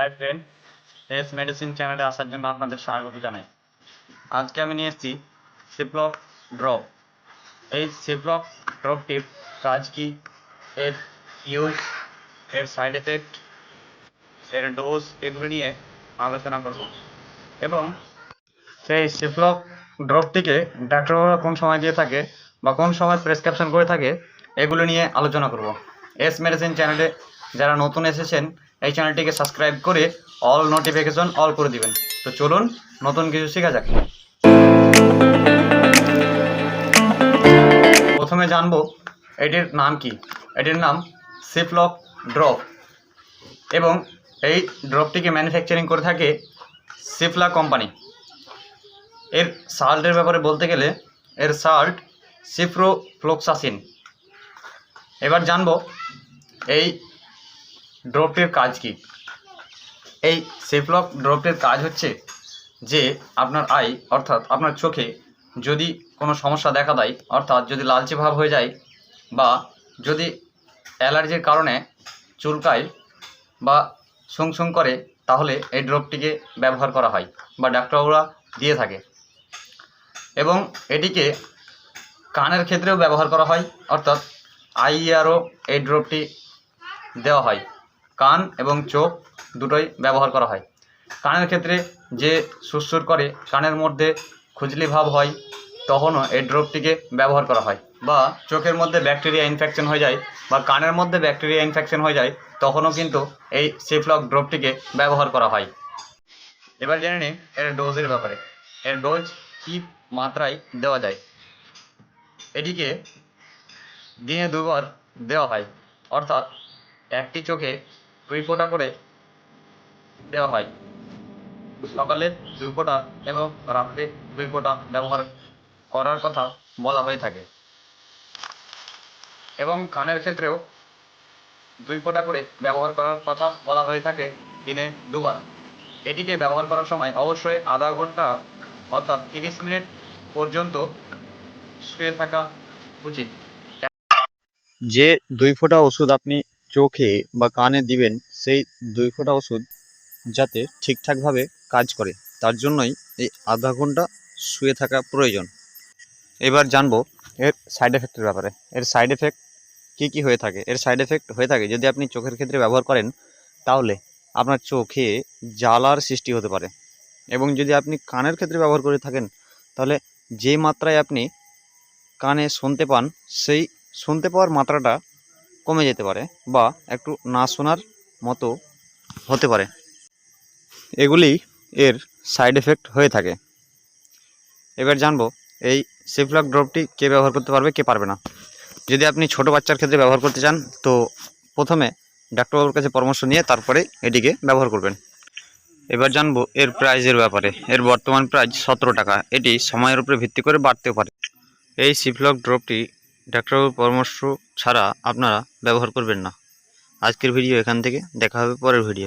Hi friend S medicine চ্যানেলে আসার জন্য আপনাদের স্বাগত জানাই। আজকে আমি নিয়ে এসেছি সিপ্লক ড্রপ এই সিপ্লক ড্রপটির কাজ কি? এর ইউজ এর সাইড এফেক্ট এর ডোজ এগুলো নিয়ে আলোচনা করব। এবং সেই সিপ্লক ড্রপটিকে ডাক্তাররা কোন সময় দিয়ে থাকে বা কোন সময় প্রেসক্রিপশন করে থাকে, এগুলো নিয়ে আলোচনা করব। এস মেডিসিন চ্যানেলে যারা নতুন এসেছেন এই চ্যানেলটিকে সাবস্ক্রাইব করে অল নোটিফিকেশন অল করে দিবেন। তো চলুন, নতুন কিছু শেখা যাক। প্রথমে জানব, এটির নাম কি? এটির নাম সিফলক ড্রপ এবং এই ড্রপটিকে ম্যানুফ্যাকচারিং করে থাকে সিফলা কোম্পানি এর সাল্টের ব্যাপারে বলতে গেলে, এর সাল্ট সিফ্রোফ্লোক্সাসিন এবার জানব, এই ড্রপটির কাজ কি? এই সিফলক ড্রপটির কাজ হচ্ছে যে আপনার আই অর্থাৎ আপনার চোখে যদি কোনো সমস্যা দেখা দেয়, অর্থাৎ যদি লালচে ভাব হয়ে যায় বা যদি অ্যালার্জির কারণে চুলকায় বা সুং সুং করে, তাহলে এই ড্রপটিকে ব্যবহার করা হয় বা ডাক্তারবাবুরা দিয়ে থাকে। এবং এটিকে কানের ক্ষেত্রেও ব্যবহার করা হয়, অর্থাৎ আইআরও এই ড্রপটি দেওয়া হয়। কান এবং চোখ দুটোই ব্যবহার করা হয়। কানের ক্ষেত্রে যে সুরসুর করে, কানের মধ্যে খুজলি ভাব হয়, তখনও এই ড্রপটিকে ব্যবহার করা হয় বা চোখের মধ্যে ব্যাকটেরিয়া ইনফেকশন হয়ে যায় বা কানের মধ্যে ব্যাকটেরিয়া ইনফেকশন হয়ে যায়, তখনও কিন্তু এই সিফলক ড্রপটিকে ব্যবহার করা হয়। এবার জেনে নিন এর ডোজের ব্যাপারে। এর ডোজ কী মাত্রায় দেওয়া যায়? এটিকে দিনে দুবার দেওয়া হয়। অর্থাৎ একটি চোখে দুই ফোঁটা করে দেওয়া হয়। সকালে দুই ফোঁটা এবং রাত্রে দুই ফোঁটা ব্যবহার করার কথা বলা হয়ে থাকে। এবং কানের ক্ষেত্রেও দুই ফোঁটা করে ব্যবহার করার কথা বলা হয়ে থাকে দিনে দুবার। এটিকে ব্যবহার করার সময় অবশ্যই আধা ঘণ্টা অর্থাৎ তিরিশ মিনিট পর্যন্ত শুয়ে থাকা উচিত। যে দুই ফোঁটা ওষুধ আপনি চোখে বা কানে দিবেন সেই দুই ফোঁটা ওষুধ যাতে ঠিকঠাকভাবে কাজ করে। তার জন্যই এই আধা ঘণ্টা শুয়ে থাকা প্রয়োজন। এবার জানব এর সাইড এফেক্টের ব্যাপারে। এর সাইড এফেক্ট কী কী হয়ে থাকে? এর সাইড এফেক্ট হয়ে থাকে, যদি আপনি চোখের ক্ষেত্রে ব্যবহার করেন, তাহলে আপনার চোখে জ্বালার সৃষ্টি হতে পারে। এবং যদি আপনি কানের ক্ষেত্রে ব্যবহার করে থাকেন, তাহলে যে মাত্রায় আপনি কানে শুনতে পান, সেই শুনতে পাওয়ার মাত্রাটা কমে যেতে পারে বা একটু না শোনার মতো হতে পারে। এগুলি এর সাইড এফেক্ট হয়ে থাকে। এবার জানব এই সিফলক ড্রপটি কে ব্যবহার করতে পারবে, কে পারবে না। যদি আপনি ছোট বাচ্চার ক্ষেত্রে ব্যবহার করতে চান, তো প্রথমে ডাক্তারবাবুর কাছে পরামর্শ নিয়ে তারপরে এটিকে ব্যবহার করবেন। এবার জানব এর প্রাইজের ব্যাপারে। এর বর্তমান প্রাইস সতেরো টাকা। এটি সময়ের উপরে ভিত্তি করে বাড়তেও পারে। এই সিফলক ড্রপটি ডাক্তারবাবুর পরামর্শ ছাড়া আপনারা ব্যবহার করবেন না। আজকের ভিডিও এখান থেকে। দেখা হবে পরের ভিডিও